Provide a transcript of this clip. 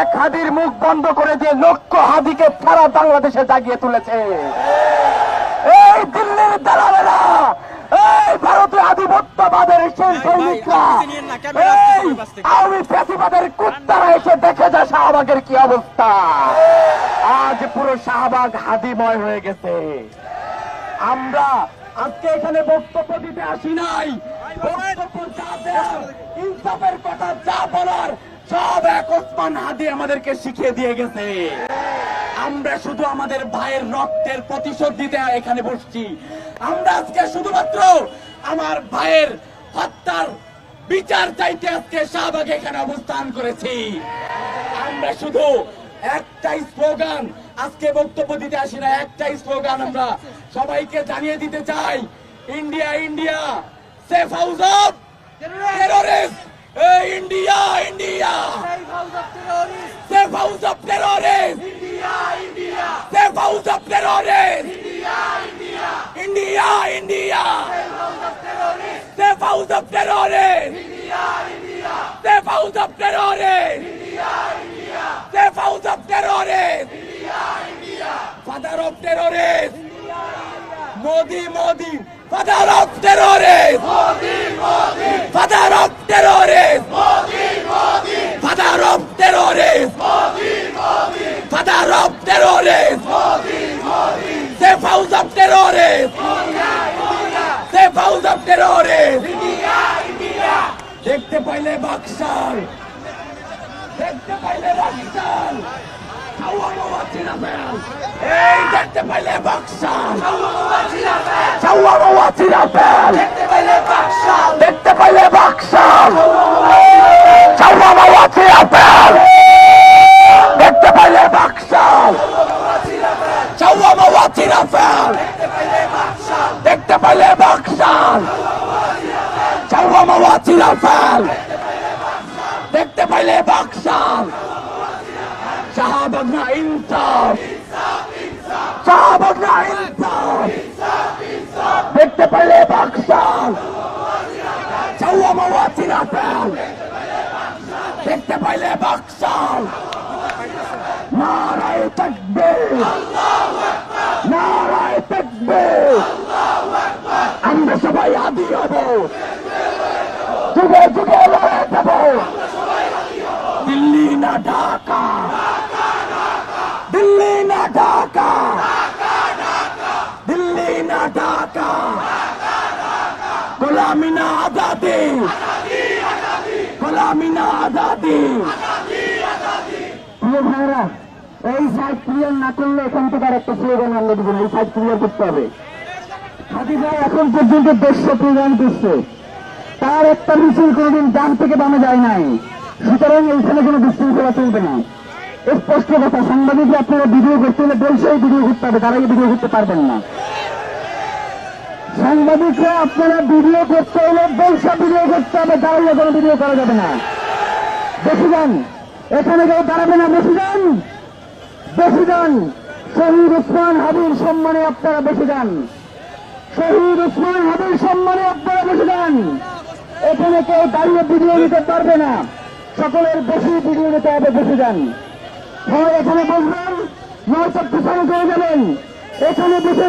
এক হাদির মুখ বন্ধ করে দিয়ে লক্ষ হাদিকে সারা বাংলাদেশে জাগিয়ে তুলেছে। এই দিল্লির দালালেরা এই ভারতীয় আধিপত্যবাদের সেই সৈনিকরা এই আওয়ামী ফ্যাসিবাদের কুত্তারা এসে দেখে যা শাহবাগের কি অবস্থা। আজ পুরো শাহবাগ হাদিময় হয়ে গেছে। আমরা আজকে এখানে বক্তব্য দিতে আসি নাই। বক্তব্য যা দেওয়ার, ইনসাফের কথা যা বলার ওসমান হাদি আমাদেরকে শিখিয়ে দিয়ে গেছে। আমরা শুধু আমাদের ভাইয়ের রক্তের প্রতিশোধ দিতে এখানে বসছি। আমরা আজকে শুধুমাত্র আমার ভাইয়ের হত্যার বিচার চাইতে আজকে শাহবাগে এখানে অবস্থান করেছি। আমরা শুধু একটাই স্লোগান আজকে বক্তব্য দিতে আসি না একটাই স্লোগান আমরা সবাইকে জানিয়ে দিতে চাই। India India, safe house of terrorist. India India. Safe house of terrorist safe house of terrorist India India safe house of terrorist safe house of terrorist Safe house of terrorists! Father of terrorists! Modi, Modi! Father of terrorists! Father of terrorists! Father of terrorists! Father of terrorists! Safe house of terrorists! House of terrorists! দেখতে পাইলে বাক্সার দেখতে পাইলে fail. এই দেখতে পাইলে fail. দেখতে পাইলে বাক্সার দেখতে পাইলে চিনা দেখতে পাইলে বাক্সার হাওয়া মাওয়া চিনা ফেল। দেখতে মাওয়া চিনা ফেল দেখতে পাইলে বাক্সার শাহবাগনা ইনসাফ। শাহবাগনা ইনসাফ। দেখতে পাইলে বাক্সার চাওয়া মাওয়া চিরাফেল দেখতে পাইলে বাক্সার নারায় তকবীর। নারায় তকবীর আমরা সবাই আদি হব। যুগে যুগে লড়ে দেব দিল্লি না ঢাকা। দিল্লি না ঢাকা। দিল্লি না ঢাকা। গোলামি না আজাদি। গোলামি না আজাদি। ভাইরা এই সাইড ক্লিয়ার না করলে এখান থেকে আর একটা স্লোগান আমরা দিব এই সাইড ক্লিয়ার করতে হবে। হাদি এখন পর্যন্ত দেড়শো প্রোগ্রাম করছে তার একটা মিছিল কোনোদিন ডান থেকে বামে যায় নাই। সুতরাং এইখানে কোনো বিশৃঙ্খলা চলবে না। স্পষ্ট কথা, সাংবাদিকরা আপনারা ভিডিও করতে হলে বলছেই ভিডিও করতে হবে তারা ভিডিও করতে পারবেন না। সাংবাদিকরা, আপনারা ভিডিও করতে হলে বলসা ভিডিও করতে হবে দাঁড়িয়ে কোনো ভিডিও করা যাবে না। বসে যান। এখানে কেউ দাঁড়াবে না বসে যান। বসে যান। শহীদ উসমান হাবির সম্মানে আপনারা বসে যান। শহীদ উসমান হাবির সম্মানে আপনারা বসে যান। এখানে কেউ দাঁড়িয়ে ভিডিও নিতে পারবে না। সকলের বেশি ভিডিও নিতে হবে, বসে যান। হয় এখানে বসবেন নয়তো পিছনে চলে যাবেন। এখানে বসে